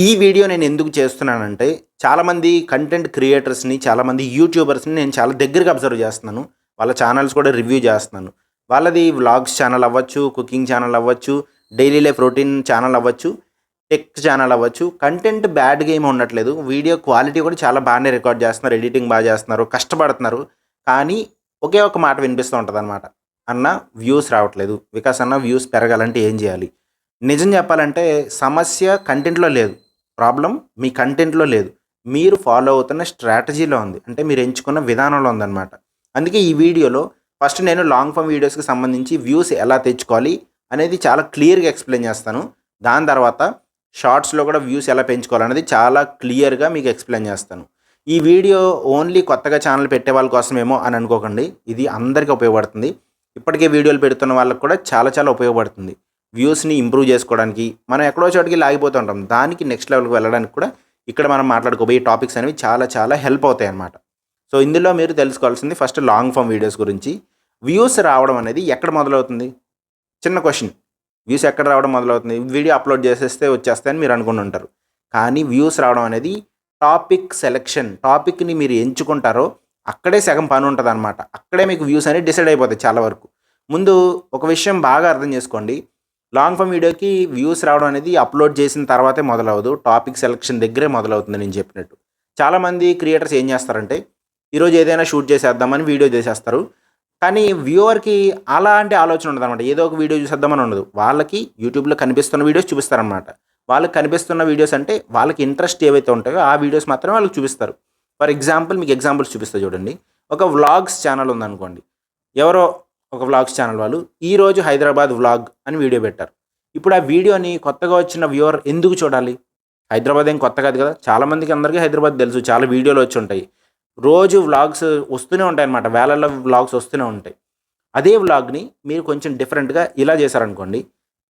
ఈ వీడియో నేను ఎందుకు చేస్తున్నానంటే చాలామంది కంటెంట్ క్రియేటర్స్ని చాలామంది యూట్యూబర్స్ని నేను చాలా దగ్గరగా అబ్జర్వ్ చేస్తున్నాను. వాళ్ళ ఛానల్స్ కూడా రివ్యూ చేస్తున్నాను. వాళ్ళది వ్లాగ్స్ ఛానల్ అవ్వచ్చు కుకింగ్ ఛానల్ అవ్వచ్చు డైలీ లైఫ్ రొటీన్ ఛానల్ అవ్వచ్చు టెక్ ఛానల్ అవ్వచ్చు. కంటెంట్ బ్యాడ్గా ఏమి ఉండట్లేదు. వీడియో క్వాలిటీ కూడా చాలా బాగానే రికార్డ్ చేస్తున్నారు. ఎడిటింగ్ బాగా చేస్తున్నారు. కష్టపడుతున్నారు. కానీ ఒకే ఒక మాట వినిపిస్తూ ఉంటుంది అనమాట అన్న వ్యూస్ రావట్లేదు. వికాస్ అన్న వ్యూస్ పెరగాలంటే ఏం చేయాలి? నిజం చెప్పాలంటే సమస్య కంటెంట్లో లేదు. ప్రాబ్లం మీ కంటెంట్లో లేదు. మీరు ఫాలో అవుతున్న స్ట్రాటజీలో ఉంది. అంటే మీరు ఎంచుకున్న విధానంలో ఉందన్నమాట. అందుకే ఈ వీడియోలో ఫస్ట్ నేను లాంగ్ ఫామ్ వీడియోస్కి సంబంధించి వ్యూస్ ఎలా తెచ్చుకోవాలి అనేది చాలా క్లియర్గా ఎక్స్ప్లెయిన్ చేస్తాను. దాని తర్వాత షార్ట్స్లో కూడా వ్యూస్ ఎలా పెంచుకోవాలనేది చాలా క్లియర్గా మీకు ఎక్స్ప్లెయిన్ చేస్తాను. ఈ వీడియో ఓన్లీ కొత్తగా ఛానల్ పెట్టే వాళ్ళ కోసమేమో అని అనుకోకండి. ఇది అందరికీ ఉపయోగపడుతుంది. ఇప్పటికే వీడియోలు పెడుతున్న వాళ్ళకి కూడా చాలా చాలా ఉపయోగపడుతుంది. వ్యూస్ని ఇంప్రూవ్ చేసుకోవడానికి మనం ఎక్కడో చోటికి లాగిపోతుంటాం దానికి నెక్స్ట్ లెవెల్కి వెళ్ళడానికి కూడా ఇక్కడ మనం మాట్లాడుకోబోయే టాపిక్స్ అనేవి చాలా చాలా హెల్ప్ అవుతాయి అన్నమాట. సో ఇందులో మీరు తెలుసుకోవాల్సింది ఫస్ట్ లాంగ్ ఫామ్ వీడియోస్ గురించి. వ్యూస్ రావడం అనేది ఎక్కడ మొదలవుతుంది? చిన్న క్వశ్చన్. వ్యూస్ ఎక్కడ రావడం మొదలవుతుంది? వీడియో అప్లోడ్ చేసేస్తే వచ్చేస్తాయని మీరు అనుకుని ఉంటారు. కానీ వ్యూస్ రావడం అనేది టాపిక్ సెలెక్షన్ టాపిక్ని మీరు ఎంచుకుంటారో అక్కడే సగం పని ఉంటుంది అనమాట అక్కడే మీకు వ్యూస్ అనేది డిసైడ్ అయిపోతాయి చాలా వరకు. ముందు ఒక విషయం బాగా అర్థం చేసుకోండి. లాంగ్ ఫామ్ వీడియోకి వ్యూస్ రావడం అనేది అప్లోడ్ చేసిన తర్వాతే మొదలవదు టాపిక్ సెలక్షన్ దగ్గరే మొదలవుతుంది నేను చెప్పినట్టు. చాలామంది క్రియేటర్స్ ఏం చేస్తారంటే ఈరోజు ఏదైనా షూట్ చేసేద్దామని వీడియో చేసేస్తారు కానీ వ్యూవర్కి అలాంటి ఆలోచన ఉండదు అనమాట ఏదో ఒక వీడియో చూసేద్దామని ఉండదు. వాళ్ళకి యూట్యూబ్లో కనిపిస్తున్న వీడియోస్ చూపిస్తారనమాట వాళ్ళకి కనిపిస్తున్న వీడియోస్ అంటే వాళ్ళకి ఇంట్రెస్ట్ ఏవైతే ఉంటాయో ఆ వీడియోస్ మాత్రమే వాళ్ళకి చూపిస్తారు. ఫర్ ఎగ్జాంపుల్ మీకు ఎగ్జాంపుల్స్ చూపిస్తా చూడండి. ఒక వ్లాగ్స్ ఛానల్ ఉందనుకోండి. ఎవరో ఒక వ్లాగ్స్ ఛానల్ వాళ్ళు ఈరోజు హైదరాబాద్ వ్లాగ్ అని వీడియో పెట్టారు. ఇప్పుడు ఆ వీడియోని కొత్తగా వచ్చిన వ్యూవర్ ఎందుకు చూడాలి? హైదరాబాద్ ఏం కొత్త కాదు కదా. చాలామందికి అందరికీ హైదరాబాద్ తెలుసు. చాలా వీడియోలు వచ్చి ఉంటాయి. రోజు వ్లాగ్స్ వస్తూనే ఉంటాయి అన్నమాట వేలల్లో వ్లాగ్స్ వస్తూనే ఉంటాయి. అదే వ్లాగ్ని మీరు కొంచెం డిఫరెంట్గా ఇలా చేశారనుకోండి.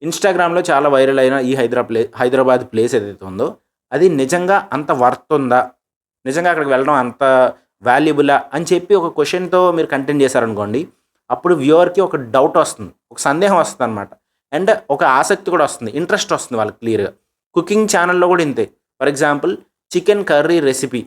ఇన్స్టాగ్రామ్లో చాలా వైరల్ అయిన ఈ హైదరాబాద్ ప్లే హైదరాబాద్ ప్లేస్ ఏదైతే ఉందో అది నిజంగా అంత వర్త్ ఉందా? నిజంగా అక్కడికి వెళ్ళడం అంత వాల్యుబులా? అని చెప్పి ఒక క్వశ్చన్తో మీరు కంటెంట్ చేశారనుకోండి అప్పుడు వ్యూవర్కి ఒక డౌట్ వస్తుంది ఒక సందేహం వస్తుంది అనమాట అండ్ ఒక ఆసక్తి కూడా వస్తుంది ఇంట్రెస్ట్ వస్తుంది వాళ్ళకి క్లియర్గా. కుకింగ్ ఛానల్లో కూడా ఇంతే. For example chicken curry recipe.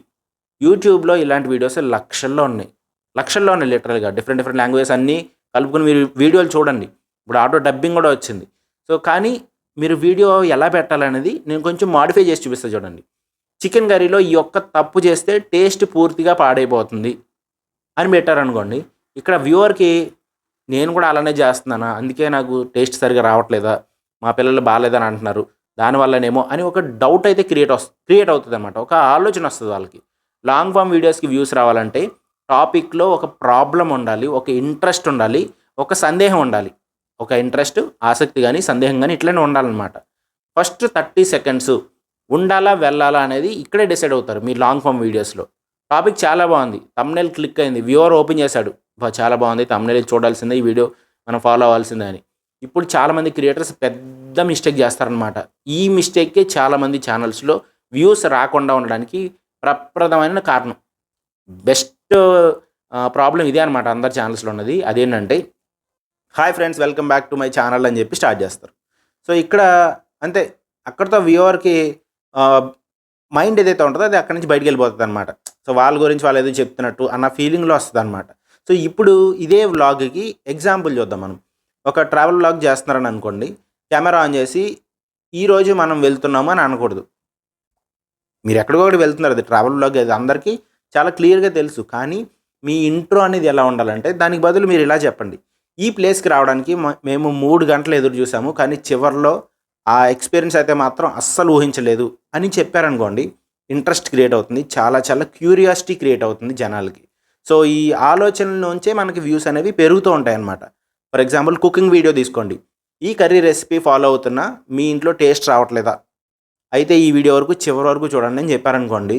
యూట్యూబ్లో ఇలాంటి వీడియోస్ లక్షల్లో ఉన్నాయి. లక్షల్లో ఉన్నాయి లిటరల్గా. డిఫరెంట్ డిఫరెంట్ లాంగ్వేజెస్ అన్నీ కలుపుకొని మీరు వీడియోలు చూడండి. ఇప్పుడు ఆటో డబ్బింగ్ కూడా వచ్చింది. సో కానీ మీరు వీడియో ఎలా పెట్టాలనేది నేను కొంచెం మాడిఫై చేసి చూపిస్తాను చూడండి. చికెన్ కర్రీలో ఈ ఒక్క తప్పు చేస్తే టేస్ట్ పూర్తిగా పాడైపోతుంది అని పెట్టారనుకోండి ఇక్కడ వ్యూవర్కి నేను కూడా అలానే చేస్తున్నానా? అందుకే నాకు టేస్ట్ సరిగా రావట్లేదా? మా పిల్లలు బాగాలేదని అంటున్నారు. దానివల్లనేమో అని ఒక డౌట్ అయితే క్రియేట్ వస్తుంది క్రియేట్ అవుతుంది అనమాట ఒక ఆలోచన వస్తుంది వాళ్ళకి. లాంగ్ ఫామ్ వీడియోస్కి వ్యూస్ రావాలంటే టాపిక్లో ఒక ప్రాబ్లం ఉండాలి ఒక ఇంట్రెస్ట్ ఉండాలి ఒక సందేహం ఉండాలి. ఒక ఇంట్రెస్ట్ ఆసక్తి కానీ సందేహం కానీ ఇట్లనే ఉండాలన్నమాట. ఫస్ట్ థర్టీ సెకండ్స్ ఉండాలా వెళ్ళాలా అనేది ఇక్కడే డిసైడ్ అవుతారు మీ లాంగ్ ఫామ్ వీడియోస్లో. టాపిక్ చాలా బాగుంది. తమ్నెల్ క్లిక్ అయింది. వ్యూవర్ ఓపెన్ చేశాడు. చాలా బాగుంది. తమ్నెల్ చూడాల్సిందే. ఈ వీడియో మనం ఫాలో అవ్వాల్సిందే అని. ఇప్పుడు చాలామంది క్రియేటర్స్ పెద్ద మిస్టేక్ చేస్తారనమాట ఈ మిస్టేక్కే చాలామంది ఛానల్స్లో వ్యూస్ రాకుండా ఉండడానికి ప్రప్రదమైన కారణం. బెస్ట్ ప్రాబ్లం ఇదే అనమాట అందరి ఛానల్స్లో ఉన్నది. అదేంటంటే hi friends welcome back to my channel అని చెప్పి స్టార్ట్ చేస్తారు. సో ఇక్కడ అంతే. అక్కడితో వ్యూవర్కి మైండ్ ఏదైతే ఉంటుందో అది అక్కడి నుంచి బయటికి వెళ్ళిపోతుంది అనమాట సో వాళ్ళ గురించి వాళ్ళు ఏదో చెప్తున్నట్టు అన్న ఫీలింగ్లో వస్తుంది అనమాట సో ఇప్పుడు ఇదే వ్లాగ్కి ఎగ్జాంపుల్ చూద్దాం మనం. ఒక ట్రావెల్ వ్లాగ్ చేస్తున్నారని అనుకోండి కెమెరా ఆన్ చేసి ఈరోజు మనం వెళ్తున్నాము అని అనకూడదు. మీరు ఎక్కడికో ఒకటి వెళ్తున్నారు అది ట్రావెల్ వ్లాగ్ అది అందరికీ చాలా క్లియర్గా తెలుసు. కానీ మీ ఇంట్రో అనేది ఎలా ఉండాలంటే దానికి బదులు మీరు ఇలా చెప్పండి. ఈ ప్లేస్కి రావడానికి మేము మూడు గంటలు ఎదురు చూసాము కానీ చివరిలో ఆ ఎక్స్పీరియన్స్ అయితే మాత్రం అస్సలు ఊహించలేదు అని చెప్పారనుకోండి ఇంట్రెస్ట్ క్రియేట్ అవుతుంది చాలా చాలా క్యూరియాసిటీ క్రియేట్ అవుతుంది జనాలకి. సో ఈ ఆలోచనల నుంచే మనకి వ్యూస్ అనేవి పెరుగుతూ ఉంటాయి అన్నమాట ఫర్ ఎగ్జాంపుల్ కుకింగ్ వీడియో తీసుకోండి. ఈ కర్రీ రెసిపీ ఫాలో అవుతున్నా మీ ఇంట్లో టేస్ట్ రావట్లేదా? అయితే ఈ వీడియో వరకు చివరి వరకు చూడండి అని చెప్పారనుకోండి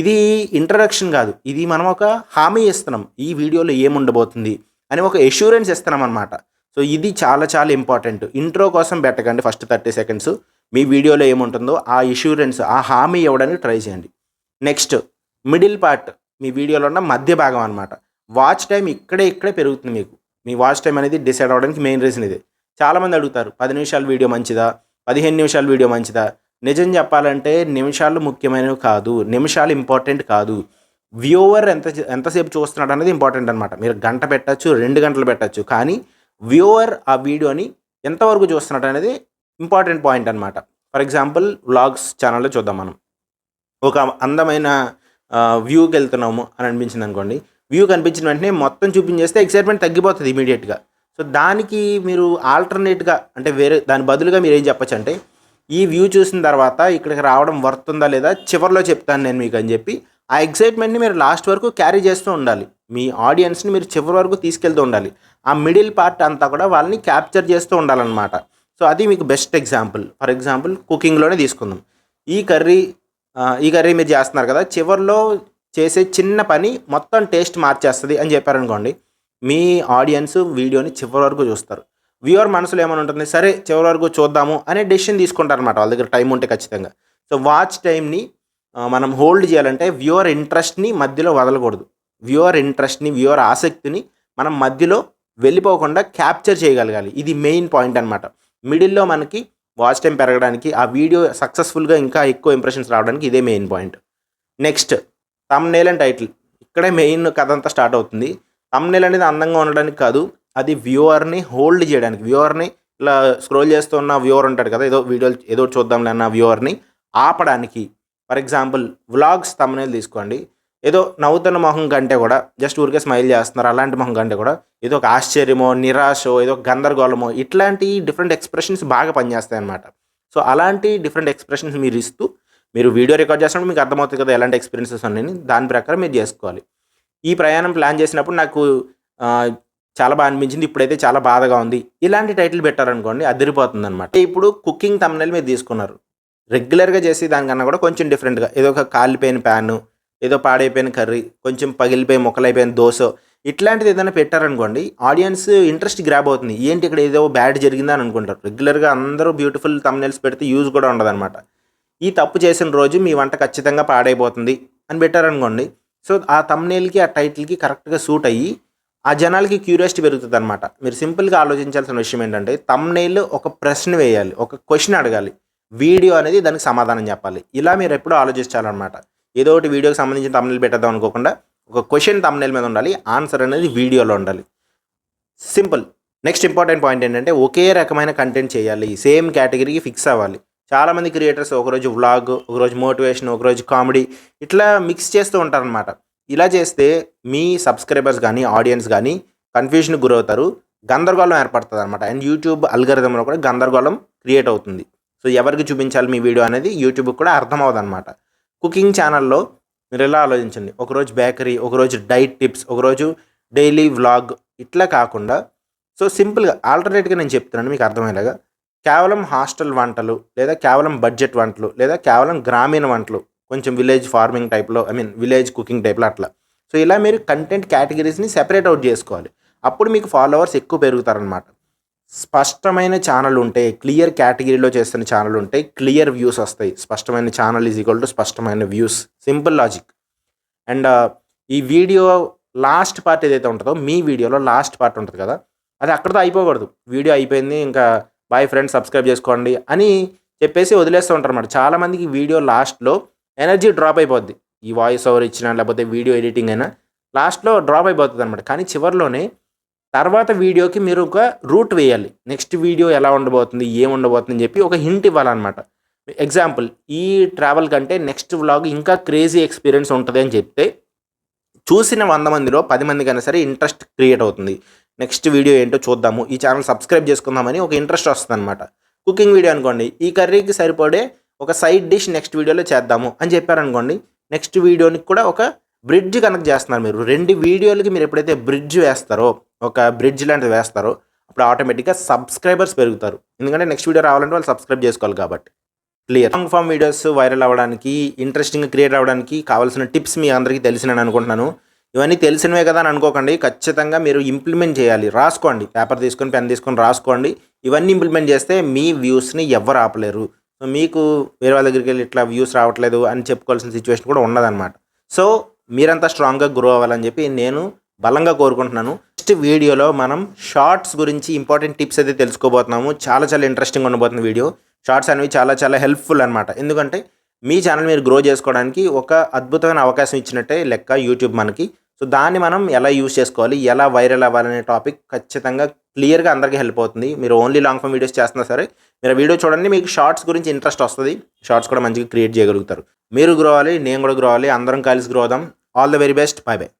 ఇది ఇంట్రడక్షన్ కాదు. ఇది మనం ఒక హామీ ఇస్తున్నాం ఈ వీడియోలో ఏముండబోతుంది అని ఒక ఎష్యూరెన్స్ ఇస్తున్నాం అనమాట సో ఇది చాలా చాలా ఇంపార్టెంట్. ఇంట్రో కోసం పెట్టకండి ఫస్ట్ థర్టీ సెకండ్స్. మీ వీడియోలో ఏముంటుందో ఆ ఇష్యూరెన్స్ ఆ హామీ ఇవ్వడానికి ట్రై చేయండి. నెక్స్ట్ మిడిల్ పార్ట్ మీ వీడియోలో ఉన్న మధ్య భాగం అనమాట వాచ్ టైం ఇక్కడే ఇక్కడే పెరుగుతుంది మీకు. మీ వాచ్ టైం అనేది డిసైడ్ అవ్వడానికి మెయిన్ రీజన్ ఇదే. చాలామంది అడుగుతారు పది నిమిషాల వీడియో మంచిదా? పదిహేను నిమిషాల వీడియో మంచిదా? నిజం చెప్పాలంటే నిమిషాలు ముఖ్యమైనవి కాదు నిమిషాలు ఇంపార్టెంట్ కాదు. వ్యూవర్ ఎంత ఎంతసేపు చూస్తున్నాడు అనేది ఇంపార్టెంట్ అనమాట మీరు గంట పెట్టచ్చు రెండు గంటలు పెట్టచ్చు. కానీ వ్యూవర్ ఆ వీడియోని ఎంతవరకు చూస్తున్నాడు అనేది ఇంపార్టెంట్ పాయింట్ అనమాట ఫర్ ఎగ్జాంపుల్ వ్లాగ్స్ ఛానల్లో చూద్దాం మనం. ఒక అందమైన వ్యూకి వెళ్తున్నాము అని అనిపించింది అనుకోండి. వ్యూ కనిపించిన వెంటనే మొత్తం చూపించేస్తే ఎక్సైట్మెంట్ తగ్గిపోతుంది ఇమీడియట్గా. సో దానికి మీరు ఆల్టర్నేట్గా అంటే వేరే దాని బదులుగా మీరు ఏం చెప్పచ్చు అంటే ఈ వ్యూ చూసిన తర్వాత ఇక్కడికి రావడం వర్త్ ఉందా లేదా చివరిలో చెప్తాను నేను మీకు అని చెప్పి ఆ ఎక్సైట్మెంట్ని మీరు లాస్ట్ వరకు క్యారీ చేస్తూ ఉండాలి. మీ ఆడియన్స్ని మీరు చివరి వరకు తీసుకెళ్తూ ఉండాలి. ఆ మిడిల్ పార్ట్ అంతా కూడా వాళ్ళని క్యాప్చర్ చేస్తూ ఉండాలన్నమాట. సో అది మీకు బెస్ట్ ఎగ్జాంపుల్ ఫర్ ఎగ్జాంపుల్ కుకింగ్లోనే తీసుకుందాం. ఈ కర్రీ ఈ కర్రీ మీరు చేస్తున్నారు కదా చివరిలో చేసే చిన్న పని మొత్తం టేస్ట్ మార్చేస్తుంది అని చెప్పారనుకోండి మీ ఆడియన్స్ వీడియోని చివరి వరకు చూస్తారు. వ్యూవర్ మనసులో ఏమైనా ఉంటుంది సరే చివరి వరకు చూద్దాము అనే డెసిషన్ తీసుకుంటారు అనమాట వాళ్ళ దగ్గర టైం ఉంటే ఖచ్చితంగా. సో వాచ్ టైంని మనం హోల్డ్ చేయాలంటే వ్యూవర్ ఇంట్రెస్ట్ని మధ్యలో వదలకూడదు. వ్యూవర్ ఇంట్రెస్ట్ని వ్యూవర్ ఆసక్తిని మనం మధ్యలో వెళ్ళిపోకుండా క్యాప్చర్ చేయగలగాలి. ఇది మెయిన్ పాయింట్ అనమాట మిడిల్లో మనకి వాచ్ టైం పెరగడానికి ఆ వీడియో సక్సెస్ఫుల్గా ఇంకా ఎక్కువ ఇంప్రెషన్స్ రావడానికి ఇదే main point next thumbnail and title ఇక్కడే మెయిన్ కథ అంతా స్టార్ట్ అవుతుంది. తమ్నేల్ అనేది అందంగా ఉండడానికి కాదు అది వ్యూవర్ని హోల్డ్ చేయడానికి. వ్యూవర్ని ఇలా స్క్రోల్ చేస్తున్న వ్యూవర్ ఉంటాడు కదా ఏదో వీడియో ఏదో చూద్దాంలే అన్న వ్యూవర్ని ఆపడానికి. ఫర్ ఎగ్జాంపుల్ వ్లాగ్స్ తమ్నేల్ తీసుకోండి. ఏదో నవ్వుతున్న మొహం కంటే కూడా జస్ట్ ఊరికే స్మైల్ చేస్తున్నారు అలాంటి మొహం కంటే కూడా ఏదో ఒక ఆశ్చర్యమో నిరాశో ఏదో ఒక గందరగోళమో ఇట్లాంటి డిఫరెంట్ ఎక్స్ప్రెషన్స్ బాగా పనిచేస్తాయి అన్నమాట. సో అలాంటి డిఫరెంట్ ఎక్స్ప్రెషన్స్ మీరు ఇస్తూ మీరు వీడియో రికార్డ్ చేసినప్పుడు మీకు అర్థమవుతుంది కదా ఎలాంటి ఎక్స్పీరియన్సెస్ ఉన్నాయని దాని ప్రకారం మీరు చేసుకోవాలి. ఈ ప్రయాణం ప్లాన్ చేసినప్పుడు నాకు చాలా బాగా అనిపించింది ఇప్పుడైతే చాలా బాధగా ఉంది. ఇలాంటి టైటిల్ పెట్టారనుకోండి అదిరిపోతుంది అనమాట ఇప్పుడు కుకింగ్ తమ్నెల్ మీరు తీసుకున్నారు. రెగ్యులర్గా చేసి దానికన్నా కూడా కొంచెం డిఫరెంట్గా ఏదో ఒక కాలిపోయిన ప్యాను ఏదో పాడైపోయిన కర్రీ కొంచెం పగిలిపోయి ముక్కలైపోయిన దోశ ఇట్లాంటిది ఏదైనా పెట్టారనుకోండి ఆడియన్స్ ఇంట్రెస్ట్ గ్రాబ్ అవుతుంది. ఏంటి ఇక్కడ ఏదో బ్యాడ్ జరిగిందా అని అనుకుంటారు. రెగ్యులర్గా అందరూ బ్యూటిఫుల్ తమ్నెల్స్ పెడితే యూజ్ కూడా ఉండదన్నమాట. ఈ తప్పు చేసిన రోజు మీ వంట ఖచ్చితంగా పాడైపోతుంది అని పెట్టారనుకోండి సో ఆ తమ్నేల్కి ఆ టైటిల్కి కరెక్ట్గా సూట్ అయ్యి ఆ జనాలకి క్యూరియాసిటీ పెరుగుతుంది అనమాట మీరు సింపుల్గా ఆలోచించాల్సిన విషయం ఏంటంటే తమ్నేల్ ఒక ప్రశ్న వేయాలి ఒక క్వశ్చన్ అడగాలి. వీడియో అనేది దానికి సమాధానం చెప్పాలి. ఇలా మీరు ఎప్పుడూ ఆలోచించాలన్నమాట. ఏదో ఒకటి వీడియోకి సంబంధించిన తమ్నేల్ పెట్టేద్దాం అనుకోకుండా ఒక క్వశ్చన్ తమ్నేల్ మీద ఉండాలి ఆన్సర్ అనేది వీడియోలో ఉండాలి. సింపుల్ నెక్స్ట్ ఇంపార్టెంట్ పాయింట్ ఏంటంటే ఒకే రకమైన కంటెంట్ చేయాలి సేమ్ కేటగిరీకి ఫిక్స్ అవ్వాలి. చాలామంది క్రియేటర్స్ ఒకరోజు వ్లాగ్ ఒకరోజు మోటివేషన్ ఒకరోజు కామెడీ ఇట్లా మిక్స్ చేస్తూ ఉంటారనమాట ఇలా చేస్తే మీ సబ్స్క్రైబర్స్ కానీ ఆడియన్స్ కానీ కన్ఫ్యూజన్కి గురవుతారు గందరగోళం ఏర్పడుతుంది అనమాట అండ్ యూట్యూబ్ అల్గరిథంలో కూడా గందరగోళం క్రియేట్ అవుతుంది. సో ఎవరికి చూపించాలి మీ వీడియో అనేది యూట్యూబ్కి కూడా అర్థం అవ్వదు అనమాట కుకింగ్ ఛానల్లో మీరు ఎలా ఆలోచించండి? ఒకరోజు బేకరీ ఒకరోజు డైట్ టిప్స్ ఒకరోజు డైలీ వ్లాగ్ ఇట్లా కాకుండా సో సింపుల్గా ఆల్టర్నేట్గా నేను చెప్తున్నాను మీకు అర్థమయ్యేలాగా కేవలం హాస్టల్ వంటలు లేదా కేవలం బడ్జెట్ వంటలు లేదా కేవలం గ్రామీణ వంటలు కొంచెం విలేజ్ ఫార్మింగ్ టైప్లో ఐ మీన్ విలేజ్ కుకింగ్ టైప్లో అట్లా. సో ఇలా మీరు కంటెంట్ కేటగిరీస్ని సెపరేట్ అవుట్ చేసుకోవాలి. అప్పుడు మీకు ఫాలోవర్స్ ఎక్కువ పెరుగుతారనమాట స్పష్టమైన ఛానల్ ఉంటే క్లియర్ కేటగిరీలో చేస్తున్న ఛానల్ ఉంటే క్లియర్ వ్యూస్ వస్తాయి. స్పష్టమైన ఛానల్ ఈజ్ ఈక్వల్ టు స్పష్టమైన వ్యూస్ సింపుల్ లాజిక్ అండ్ ఈ వీడియో లాస్ట్ పార్ట్ ఏదైతే ఉంటుందో మీ వీడియోలో లాస్ట్ పార్ట్ ఉంటుంది కదా అది అక్కడితో అయిపోకూడదు. వీడియో అయిపోయింది ఇంకా బాయ్ ఫ్రెండ్స్ సబ్స్క్రైబ్ చేసుకోండి అని చెప్పేసి వదిలేస్తూ ఉంటారు అన్నమాట. చాలామందికి వీడియో లాస్ట్లో ఎనర్జీ డ్రాప్ అయిపోద్ది. ఈ వాయిస్ ఓవర్ ఇచ్చినా లేకపోతే వీడియో ఎడిటింగ్ అయినా లాస్ట్లో డ్రాప్ అయిపోతుంది అనమాట కానీ చివరిలోనే తర్వాత వీడియోకి మీరు ఒక రూట్ వేయాలి. నెక్స్ట్ వీడియో ఎలా ఉండబోతుంది ఏం ఉండబోతుంది అని చెప్పి ఒక హింట్ ఇవ్వాలన్నమాట. ఎగ్జాంపుల్ ఈ ట్రావెల్ కంటే నెక్స్ట్ వ్లాగ్ ఇంకా క్రేజీ ఎక్స్పీరియన్స్ ఉంటుంది అని చెప్తే చూసిన వంద మందిలో పది మందికైనా సరే ఇంట్రెస్ట్ క్రియేట్ అవుతుంది. నెక్స్ట్ వీడియో ఏంటో చూద్దాము. ఈ ఛానల్ సబ్స్క్రైబ్ చేసుకుందామని ఒక ఇంట్రెస్ట్ వస్తుంది అనమాట కుకింగ్ వీడియో అనుకోండి ఈ కర్రీకి సరిపడే ఒక సైడ్ డిష్ నెక్స్ట్ వీడియోలో చేద్దాము అని చెప్పారనుకోండి నెక్స్ట్ వీడియోనికి కూడా ఒక బ్రిడ్జ్ కనెక్ట్ చేస్తున్నారు మీరు. రెండు వీడియోలకి మీరు ఎప్పుడైతే బ్రిడ్జ్ వేస్తారో ఒక బ్రిడ్జ్ లాంటిది వేస్తారు. అప్పుడు ఆటోమేటిక్గా సబ్స్క్రైబర్స్ పెరుగుతారు. ఎందుకంటే నెక్స్ట్ వీడియో రావాలంటే వాళ్ళు సబ్స్క్రైబ్ చేసుకోవాలి కాబట్టి. Clear long form videos viral అవ్వడానికి ఇంట్రెస్టింగ్ క్రియేట్ అవ్వడానికి కావాల్సిన టిప్స్ మీ అందరికీ తెలిసినని అనుకుంటున్నాను. ఇవన్నీ తెలిసినవే కదా అని అనుకోకండి. ఖచ్చితంగా మీరు ఇంప్లిమెంట్ చేయాలి. రాసుకోండి. పేపర్ తీసుకొని పెన్ తీసుకొని రాసుకోండి. ఇవన్నీ ఇంప్లిమెంట్ చేస్తే మీ వ్యూస్ని ఎవరు ఆపలేరు. సో మీకు వేరే వాళ్ళ దగ్గరికి వెళ్ళి ఇట్లా వ్యూస్ రావట్లేదు అని చెప్పుకోవాల్సిన సిచ్యువేషన్ కూడా ఉండదన్నమాట సో మీరంతా స్ట్రాంగ్గా గ్రో అవ్వాలని చెప్పి నేను బలంగా కోరుకుంటున్నాను. నెక్స్ట్ వీడియోలో మనం షార్ట్స్ గురించి ఇంపార్టెంట్ టిప్స్ అయితే తెలుసుకోబోతున్నాము. చాలా చాలా ఇంట్రెస్టింగ్ ఉండబోతుంది వీడియో షార్ట్స్ అనేవి చాలా చాలా హెల్ప్ఫుల్ అనమాట ఎందుకంటే మీ ఛానల్ మీరు గ్రో చేసుకోవడానికి ఒక అద్భుతమైన అవకాశం ఇచ్చినట్టే లెక్క యూట్యూబ్ మనకి. సో దాన్ని మనం ఎలా యూస్ చేసుకోవాలి? ఎలా వైరల్ అవ్వాలనే టాపిక్ ఖచ్చితంగా క్లియర్గా అందరికీ హెల్ప్ అవుతుంది. మీరు ఓన్లీ లాంగ్ ఫామ్ వీడియోస్ చేస్తున్నా సరే మీరు వీడియో చూడండి మీకు షార్ట్స్ గురించి ఇంట్రెస్ట్ వస్తుంది. షార్ట్స్ కూడా మంచిగా క్రియేట్ చేయగలుగుతారు. మీరు గ్రో అవ్వాలి నేను కూడా గ్రో అవ్వాలి అందరం కలిసి గ్రో అవుదాం. All the very best bye bye